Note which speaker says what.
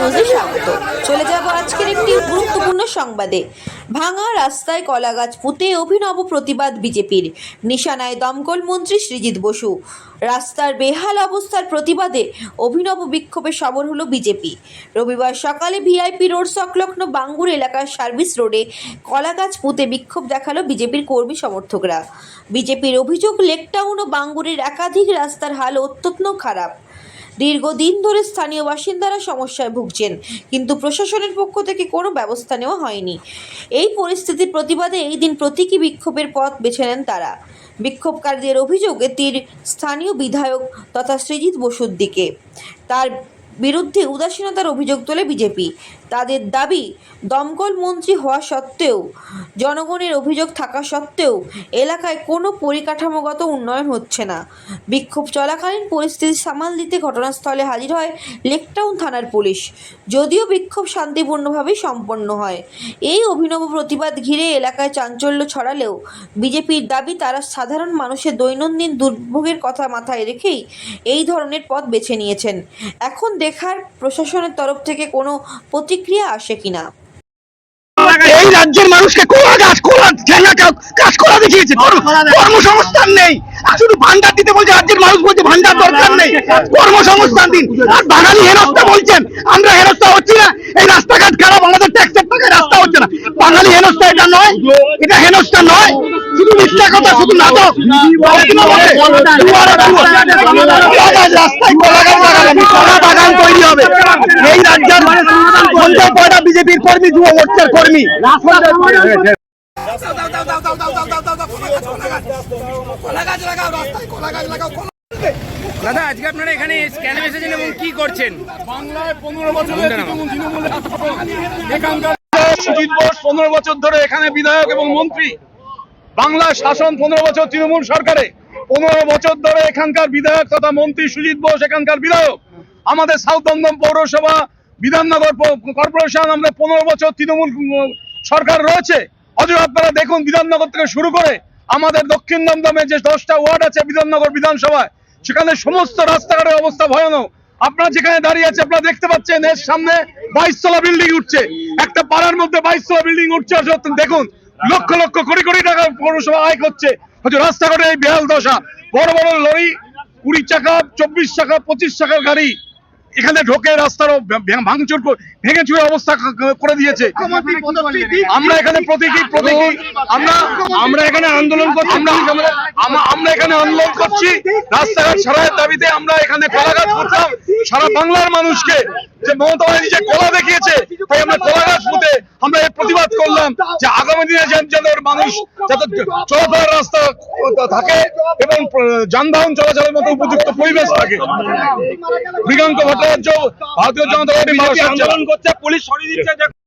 Speaker 1: নিউজে স্বাগত। চলে যাব আজকের একটি গুরুত্বপূর্ণ সংবাদে। ভাঙা রাস্তায় কলাগাছ পুঁতে অভিনব প্রতিবাদ বিজেপির। নিশানায় দমকল মন্ত্রী সৃজিত বসু। রাস্তার বেহাল অবস্থার প্রতিবাদে অভিনব বিক্ষোভে সবর হলো বিজেপি। রবিবার সকালে ভিআইপি রোড সংলগ্ন বাঙ্গুর এলাকার সার্ভিস রোডে কলাগাছ পুঁতে বিক্ষোভ দেখাল বিজেপির কর্মী সমর্থকরা। বিজেপির অভিযোগ, লেকটাউন ও বাঙ্গুরের একাধিক রাস্তার হাল অত্যন্ত খারাপ। দীর্ঘদিন ধরে স্থানীয় বাসিন্দারা সমস্যায় ভুগছেন, কিন্তু প্রশাসনের পক্ষ থেকে কোনো ব্যবস্থা নেওয়া হয়নি। এই পরিস্থিতির প্রতিবাদে এই দিন প্রতীকী বিক্ষোভের পথ বেছে নেন তারা। বিক্ষোভকারীদের অভিযোগ, এটির স্থানীয় বিধায়ক তথা সৃজিত বসুর দিকে। তার বিরুদ্ধে উদাসীনতার অভিযোগ তোলে বিজেপি। তাদের দাবি, দমকল মন্ত্রী হওয়া সত্ত্বেও, জনগণের অভিযোগ থাকা সত্ত্বেও এলাকায় কোনো পরিকাঠামোগত উন্নয়ন হচ্ছে না। বিক্ষোভ চলাকালীন পরিস্থিতি সামাল দিতে ঘটনাস্থলে হাজির হয় লেকটাউন থানার পুলিশ। যদিও বিক্ষোভ শান্তিপূর্ণভাবেই সম্পন্ন হয়। এই অভিনব প্রতিবাদ ঘিরে এলাকায় চাঞ্চল্য ছড়ালেও বিজেপির দাবি, তারা সাধারণ মানুষের দৈনন্দিন দুর্ভোগের কথা মাথায় রেখেই এই ধরনের পথ বেছে নিয়েছেন। এখন দেখার প্রশাসনের তরফ থেকে কোনো প্রতিক্রিয়া আসে কিনা?
Speaker 2: এই রাজ্যের মানুষকে কোলা গাছ কোলা ঠেঙ্গা কা- কাজ করা দেখিয়েছে? কর্মসংস্থান নেই। আর শুধু ভান্ডার দিতে বলছে রাজ্যের মানুষ বলছে ভান্ডার দরকার নেই। কর্মসংস্থান দিন। আর বাঙালি হেনস্থা বলছেন আমরা হেনস্থা হচ্ছি না। এই রাস্তাঘাট খারাপ আমাদের ট্যাক্সের টাকায় রাস্তা হচ্ছে না। বাঙালি হেনস্থা এটা নয় এটা হেনস্থা নয়। শুধু মিথ্যা কথা শুধু নাটক। কলা গাছ, রাস্তায় কলা গাছ লাগানো, কলা বাগান তৈরি হবে এই রাজ্যের পঞ্চায়েত পয়টা বিজেপির কর্মী যুব মোর্চার কর্মী।
Speaker 3: দাদা আজকে আপনারা এখানে স্ক্যান এসেছেন এবং কি করছেন?
Speaker 4: বাংলায় পনেরো বছর এখানকার সুজিত বোস পনেরো বছর ধরে এখানে বিধায়ক এবং মন্ত্রী। বাংলার শাসন পনেরো বছর তৃণমূল সরকারে। পনেরো বছর ধরে এখানকার বিধায়ক তথা মন্ত্রী সুজিত বোস এখানকার বিধায়ক। আমাদের সাউথ দমদম পৌরসভা বিধাননগর কর্পোরেশন আমাদের পনেরো বছর তৃণমূল সরকার রয়েছে। অথচ আপনারা দেখুন বিধাননগর থেকে শুরু করে আমাদের দক্ষিণ দমদমে যে দশটা ওয়ার্ড আছে বিধাননগর বিধানসভায়, সেখানে সমস্ত রাস্তাঘাটের অবস্থা ভয়ানক। আপনারা যেখানে দাঁড়িয়ে আছে আপনারা দেখতে পাচ্ছেন, এর সামনে বাইশ তলা বিল্ডিং উঠছে। একটা পাড়ার মধ্যে বাইশ তলা বিল্ডিং উঠছে দেখুন। লক্ষ লক্ষ, কোটি কোটি টাকা পৌরসভা আয় করছে। হয়তো রাস্তাঘাটে এই বেহাল দশা। বড় বড় লরি, কুড়ি চাকা, চব্বিশ চাকা, পঁচিশ চাকার গাড়ি। এখানে ঢোকে রাস্তার ভাঙচুর ভেঙে চুরে অবস্থা করে দিয়েছে। আমরা এখানে প্রতীকী প্রতীকী আমরা আমরা এখানে আন্দোলন করছি আমরা এখানে আন্দোলন করছি। রাস্তাঘাট সারায়ের দাবিতে আমরা এখানে কলাঘাত করতাম। সারা বাংলার মানুষকে যে মমতা ব্যানার্জি যে কলা দেখিয়েছে তাই আমরা কলা গাছ পুঁতে আমরা এই প্রতিবাদ করলাম যে আগামী দিনে যেন যেন মানুষ যাতে চলাফেরার রাস্তা থাকে এবং যানবাহন চলাচলের মতো উপযুক্ত পরিবেশ থাকে। মৃগাঙ্ক ভট্টাচার্য ভারতীয় জনতা পার্টি আন্দোলন করছে পুলিশ সরিয়ে দিচ্ছে